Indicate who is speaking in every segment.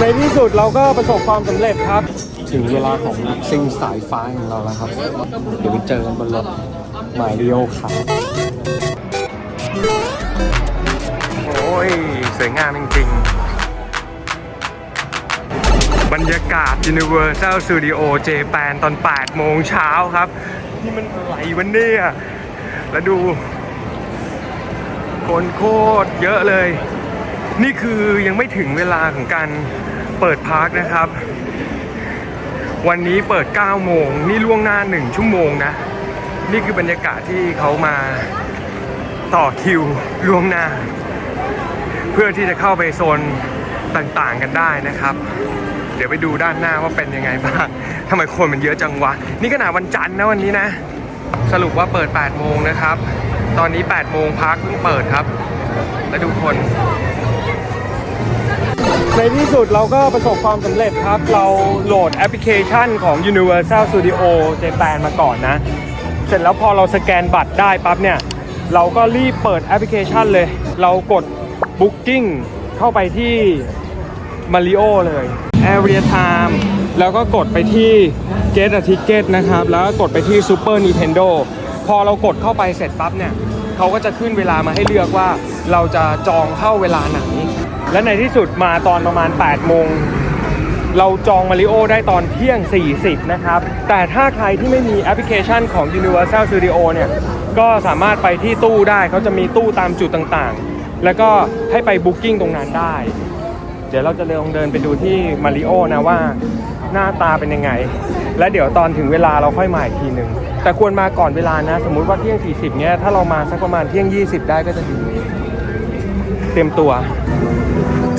Speaker 1: ในที่สุดเราก็ประสบความสำเร็จครับ ถึงเวลาของซิงสายฟ้าของเราแล้วครับ เดี๋ยวไปเจอกันบนรถมาริโอครับโอ้ย สวยงามจริงๆ บรรยากาศ Universal Studio Japan ตอน 8 โมงเช้าครับ นี่มันอะไรวันนี้แล้วดู คนโคตรเยอะเลย นี่คือยังไม่ถึงเวลาของการ เปิดพาร์คนะครับ วันนี้เปิด 9 โมง นี่ล่วงหน้า 1 ชั่วโมงนะ นี่คือบรรยากาศที่เขามาต่อคิวล่วงหน้า เพื่อที่จะเข้าไปโซนต่างๆกันได้นะครับ เดี๋ยวไปดูด้านหน้าว่าเป็นยังไงบ้างทำไมคนมันเยอะจังวะ นี่ขนาดวันจันทร์นะวันนี้นะ สรุปว่าเปิด 8 โมงนะครับ ตอนนี้ 8 โมงพักเพิ่งเปิดครับ แล้วดูคน ในที่สุดเราก็ประสบความสำเร็จครับ เราโหลดแอปพลิเคชันของ Universal Studio Japan มาก่อนนะ เสร็จแล้วพอเราสแกนบัตรได้ปั๊บเนี่ย เราก็รีบเปิดแอปพลิเคชันเลย เรากด Booking เข้าไปที่ Mario เลย Area Time แล้วก็กดไปที่ Get a Ticket นะครับ แล้วก็กดไปที่ Super Nintendo พอเรากดเข้าไปเสร็จปั๊บเนี่ย เขาก็จะขึ้นเวลามาให้เลือกว่าเราจะจองเข้าเวลาไหน และในที่สุดมาตอนประมาณ 8 โมง เราจองมาริโอได้ตอนเที่ยง 40 นะครับ แต่ถ้าใครที่ไม่มีแอปพลิเคชันของ Universal Studio เนี่ย ก็สามารถไปที่ตู้ได้เขาจะมีตู้ตามจุดต่างๆ แล้วก็ให้ไปบุ๊กิ้งตรงนั้นได้ เดี๋ยวเราจะลองเดินไปดูที่มาริโอนะว่าหน้าตาเป็นยังไง และเดี๋ยวตอนถึงเวลาเราค่อยมาอีกทีหนึ่งแต่ควรมาก่อนเวลานะ สมมุติว่าเที่ยง 40 เนี้ยถ้าเรามาสักประมาณเที่ยง 20 ได้ก็จะดี เตรียมตัว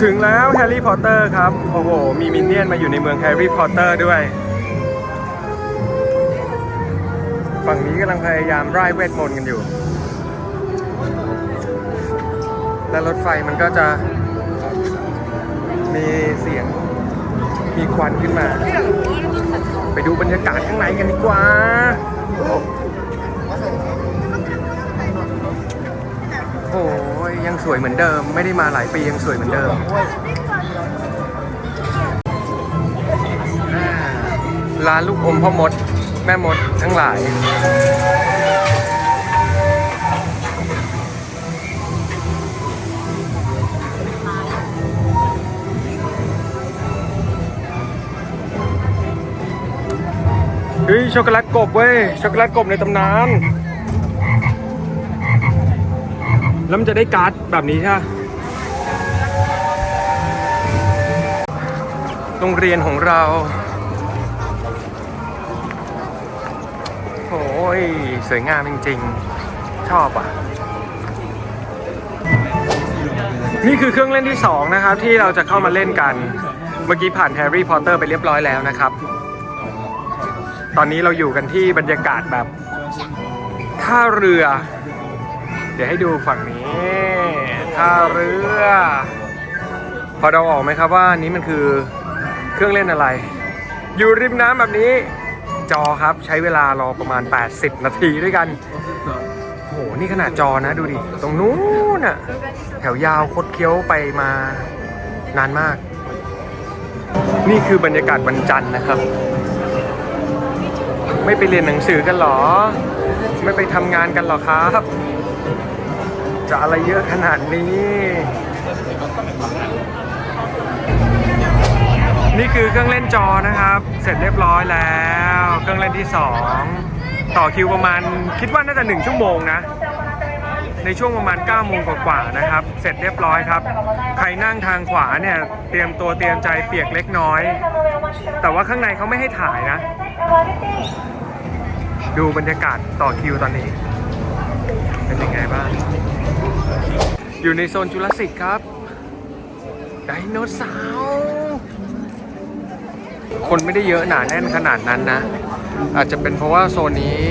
Speaker 1: ถึงแล้วแฮร์รี่พอตเตอร์ครับ โอ้โห มีมินเนี่ยนมาอยู่ในเมืองแฮร์รี่พอตเตอร์ด้วย ฝั่งนี้กำลังพยายามไล่เวทมนต์กันอยู่ และรถไฟมันก็จะมีเสียงมีควันขึ้นมา ไปดูบรรยากาศข้างในกันดีกว่า ยังสวยเหมือนเดิม ไม่ได้มาหลายปียังสวยเหมือนเดิมร้านลูกอมพ่อมด แม่มดทั้งหลาย เฮ้ยช็อกโกแลตกบเว้ยช็อกโกแลตกบในตำนาน แล้วมันจะได้การ์ดแบบนี้ใช่ไหมโรงเรียนของเรา โอ้ย สวยงามจริงๆ ชอบอะ นี่คือเครื่องเล่นที่ 2 นะครับ ที่เราจะเข้ามาเล่นกัน เมื่อกี้ผ่านแฮร์รี่พอตเตอร์ไปเรียบร้อยแล้วนะครับ ตอนนี้เราอยู่กันที่บรรยากาศแบบท่าเรือ ดี๋ยวให้ดูฝั่งนี้ท่าเรือ พอเราออกไหมครับว่านี้มันคือเครื่องเล่นอะไร อยู่ริมน้ำแบบนี้ จอครับใช้เวลารอประมาณ 80 นาทีด้วยกันโหนี่ขนาดจอนะดูดิ ตรงนู้นน่ะ แถวยาวคดเคี้ยวไปมานานมาก นี่คือบรรยากาศวันจันทร์นะครับ ไม่ไปเรียนหนังสือกันหรอ ไม่ไปทำงานกันหรอครับ จะอะไรเยอะขนาดนี้ นี่คือเครื่องเล่นจอนะครับ เสร็จเรียบร้อยแล้ว เครื่องเล่นที่ 2 ต่อคิวประมาณคิดว่าน่าจะ 1 ชั่วโมงนะ ในช่วงประมาณ9โมงกว่าๆนะครับ เสร็จเรียบร้อยครับ ใครนั่งทางขวาเนี่ย เตรียมตัวเตรียมใจเปียกเล็กน้อย แต่ว่าข้างในเขาไม่ให้ถ่ายนะ ดูบรรยากาศต่อคิวตอนนี้ เป็นยังไงบ้าง อยู่ในโซนจุลศิษย์ครับไดโนเสาร์คนไม่ได้เยอะหนาแน่นขนาดนั้นนะ อาจจะเป็นเพราะว่าโซนนี้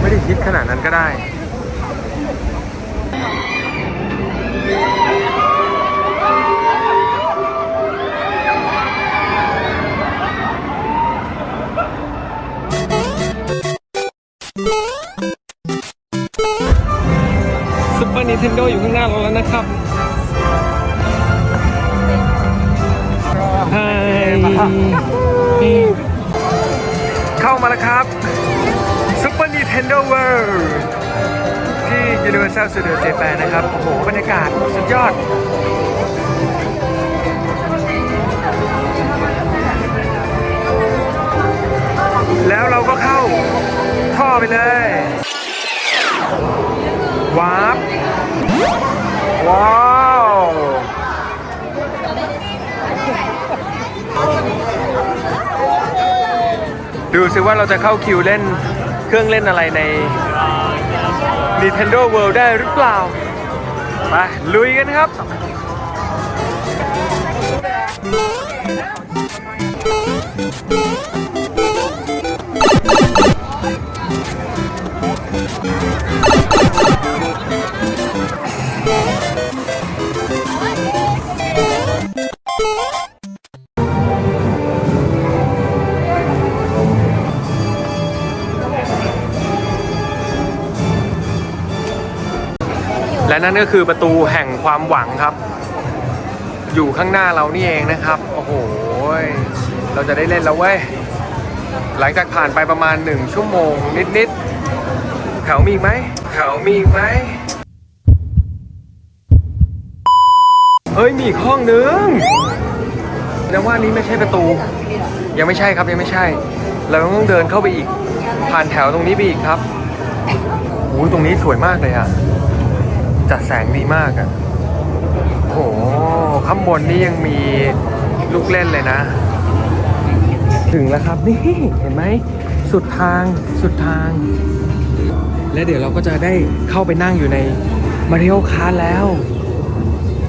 Speaker 1: ไม่ได้ฮิตขนาดนั้นก็ได้ นิ t เทนโดอยู่ข้างหน้าเราแล้วนะครับเข้ามาแล้วครับ Super Nintendo World ที่ Universal Studio Japan นะครับ โอ้โห บรรยากาศสุดยอดแล้วเราก็เข้าท่อไปเลย วาร์ป ว้าวดูซิว่าเราจะเข้าคิวเล่นเครื่องเล่นอะไรใน Nintendo World ได้หรือเปล่าไปลุยกันครับ และนั่นก็คือประตูแห่งความหวังครับ อยู่ข้างหน้าเรานี่เองนะครับ โอ้โห เราจะได้เล่นแล้วเว้ย หลังจากผ่านไปประมาณหนึ่งชั่วโมงนิดๆเขามีอีกไหมเขามีอีกไหมเฮ้ย มีอีกห้องนึงแต่ว่านี้ไม่ใช่ประตู ยังไม่ใช่ครับยังไม่ใช่ เราต้องเดินเข้าไปอีก ผ่านแถวตรงนี้ไปอีกครับโอ้ตรงนี้สวยมากเลยอะ จัดแสงดีมากอะ่ะโหข้างบนนี่ยังมีลูกเล่นเลยนะ ถึงแล้วครับนี่เห็นไหมสุดทางสุดทาง และเดี๋ยวเราก็จะได้เข้าไปนั่งอยู่ในมาริโอคาร์แล้ว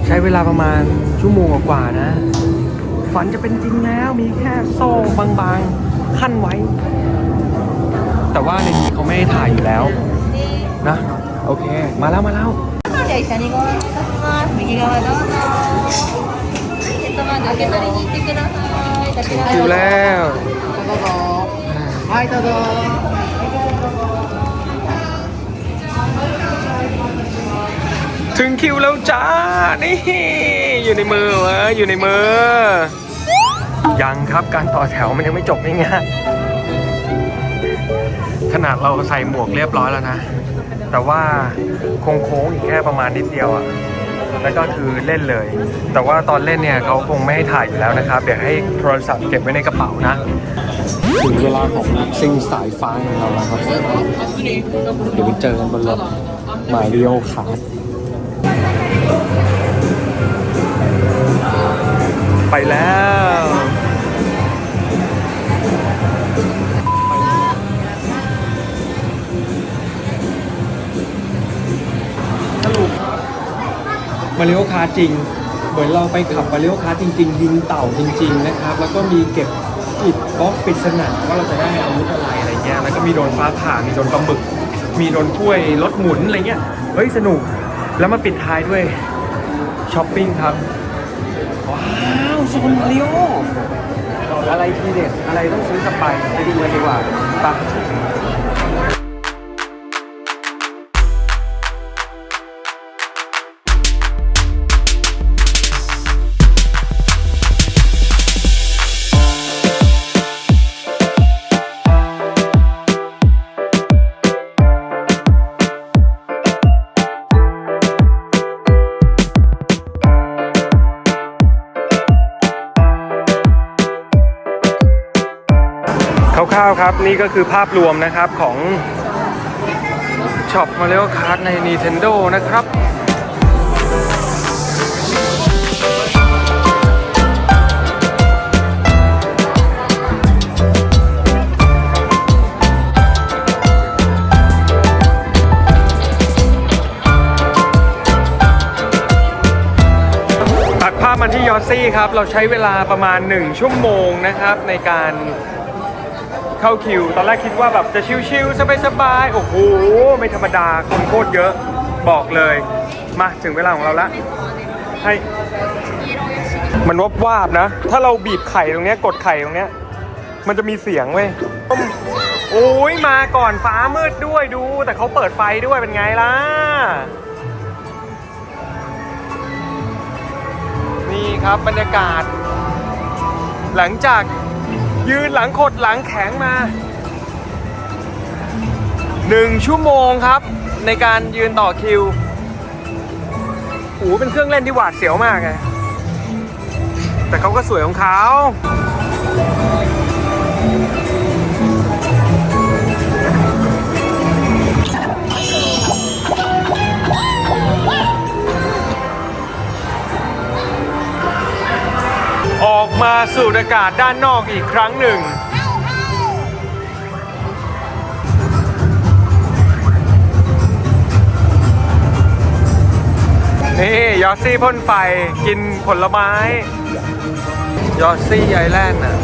Speaker 1: ใช้เวลาประมาณชั่วโมงกว่านะ ฝันจะเป็นจริงแล้วมีแค่โซ่บางๆขั้นไว้ แต่ว่าในนี้เขาไม่ให้ถ่ายอยู่แล้วนะ โอเค มาแล้วมาแล้ว
Speaker 2: ゃあ一緒にご覧いただきます。右側どうぞ。ヘッドバンド受け取りに行ってください。こちら
Speaker 1: คิวแล้ว
Speaker 3: どうぞ。はい、どうぞ。
Speaker 1: ถึงคิวแล้วจ้า นี่ อยู่ในมือวะอยู่ในมือ ยังครับการต่อแถวมันยังไม่จบง่ายๆขนาดเราใส่หมวกเรียบร้อยแล้วนะ แต่ว่าโค้งๆอีกแค่ประมาณนิดเดียวอะแล้วก็คือเล่นเลย แต่ว่าตอนเล่นเนี่ยเขาคงไม่ให้ถ่ายอยู่แล้วนะครับ เดี๋ยวให้โทรศัพท์เก็บไว้ในกระเป๋านะ ถึงเวลาของนักซิ่งสายฟ้าของเราแล้วครับ เดี๋ยวไปเจอกันบนรถมาริโอคาร์ไปแล้ว มาริโอคาจริง เหมือนเราไปขับมาริโอคาร์จริง ๆ ยิงเต่าจริง ๆ นะครับ แล้วก็มีเก็บอิดบล็อกปริศนาว่าเราจะได้อาวุธอะไรอะไรเงี้ยแล้วก็มีโดนฟ้าผ่ามีโดนปลาหมึก มีโดนกล้วยรถหมุนอะไรเงี้ยเฮ้ยสนุกแล้วมาปิดท้ายด้วยช้อปปิ้งครับ ว้าวโซนมาริโออะไรทีเด็ดอะไรต้องซื้อกลับไปไปดูกันดีกว่าไป ครับ นี่ก็คือภาพรวมนะครับของช็อปมาริโอคาร์ดใน Nintendo นะครับตัดภาพมาที่ยอซี่ครับ เราใช้เวลาประมาณ 1 ชั่วโมงนะครับในการ เข้าคิว ตอนแรกคิดว่าแบบจะชิวๆสบายๆโอ้โหไม่ธรรมดาคนโคตรเยอะบอกเลย มาถึงเวลาของเราละให้มันวบวาบนะ ถ้าเราบีบไข่ตรงเนี้ยกดไข่ตรงเนี้ย มันจะมีเสียงเว้ยโอ้ยมาก่อนฟ้ามืดด้วยดู แต่เขาเปิดไฟด้วยเป็นไงล่ะ นี่ครับบรรยากาศ หลังจาก ยืนหลังขดหลังแข็งมาหนึ่งชั่วโมงครับ ในการยืนต่อคิวโอ้เป็นเครื่องเล่นที่หวาดเสียวมากไงแต่เขาก็สวยของเขา สูดอากาศด้านนอกอีกครั้งหนึ่ง นี่ยอซี่พ่นไฟกินผลไม้ ยอซี่ไอแลนด์น่ะ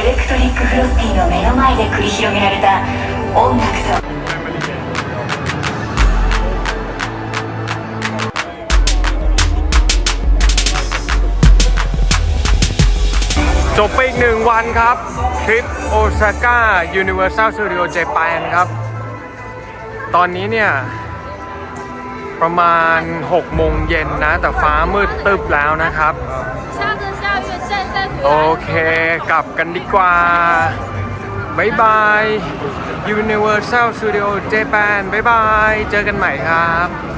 Speaker 4: エレクトリックフロスティの目の前で繰り広げられた音楽と
Speaker 1: จบไปอีกหนึ่งวันครับ ทริปโอซาก้า Universal Studio Japan ครับ ตอนนี้เนี่ย ประมาณ 6 โมงเย็นนะ แต่ฟ้ามืดตึบแล้วนะครับ
Speaker 2: 下个下月站在
Speaker 1: โอเค กลับกันดีกว่าบายบาย Universal Studio Japan บายบาย เจอกันใหม่ครับ